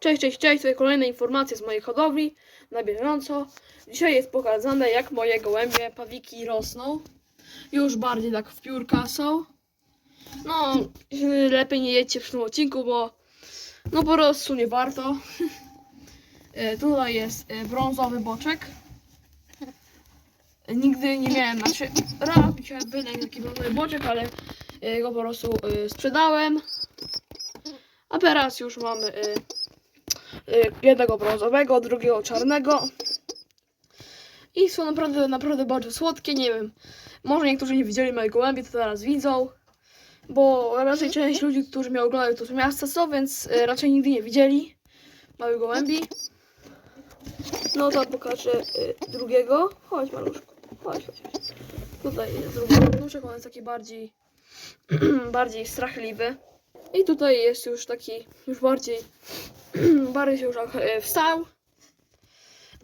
Cześć, cześć, cześć, tutaj kolejne informacje z mojej hodowli na bieżąco. Dzisiaj jest pokazane jak moje gołębie pawiki rosną. Już bardziej tak w piórka są. No, lepiej nie jedźcie przy tym odcinku, bo no po prostu nie warto. E, Tutaj jest e, brązowy boczek. Nigdy nie miałem, znaczy się wydał taki brązowy boczek, ale e, go po prostu e, sprzedałem. A teraz już mamy e, y, jednego brązowego, drugiego czarnego. I są naprawdę, naprawdę bardzo słodkie, nie wiem. Może niektórzy nie widzieli mojej gołębi, to teraz widzą. Bo raczej część ludzi, którzy mnie oglądają, to z miasta są, więc y, raczej nigdy nie widzieli małej gołębi. No to pokażę y, drugiego. Chodź maluszku, chodź, chodź. Tutaj drugi maluszek, on jest taki bardziej, bardziej strachliwy. I tutaj jest już taki, już bardziej bardziej się już e, wstał.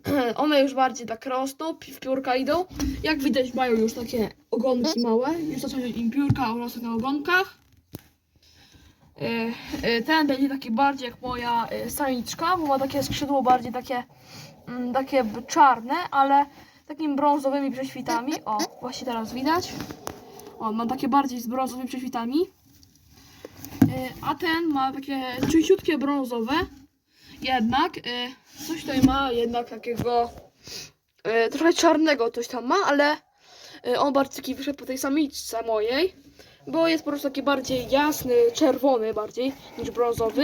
One już bardziej tak rosną, w piórka idą. Jak widać mają już takie ogonki małe. Już zaczęły im piórka urosły na ogonkach. E, e, Ten będzie taki bardziej jak moja samiczka, bo ma takie skrzydło bardziej takie, mm, takie czarne, ale takimi brązowymi prześwitami. O, właśnie teraz widać. O, ma takie bardziej z brązowymi prześwitami. E, A ten ma takie czyściutkie brązowe. Jednak e, coś tutaj ma jednak takiego e, trochę czarnego coś tam ma, ale on bardziej taki wyszedł po tej samiczce mojej, bo jest po prostu taki bardziej jasny, czerwony bardziej niż brązowy.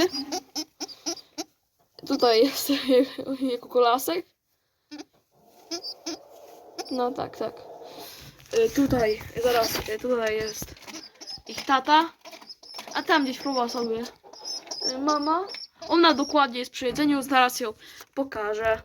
Tutaj jest jego kolasek. No tak, tak. E, Tutaj, zaraz, e, tutaj jest ich tata. A tam gdzieś próba sobie y, mama. Ona dokładnie jest przy jedzeniu, zaraz ją pokażę.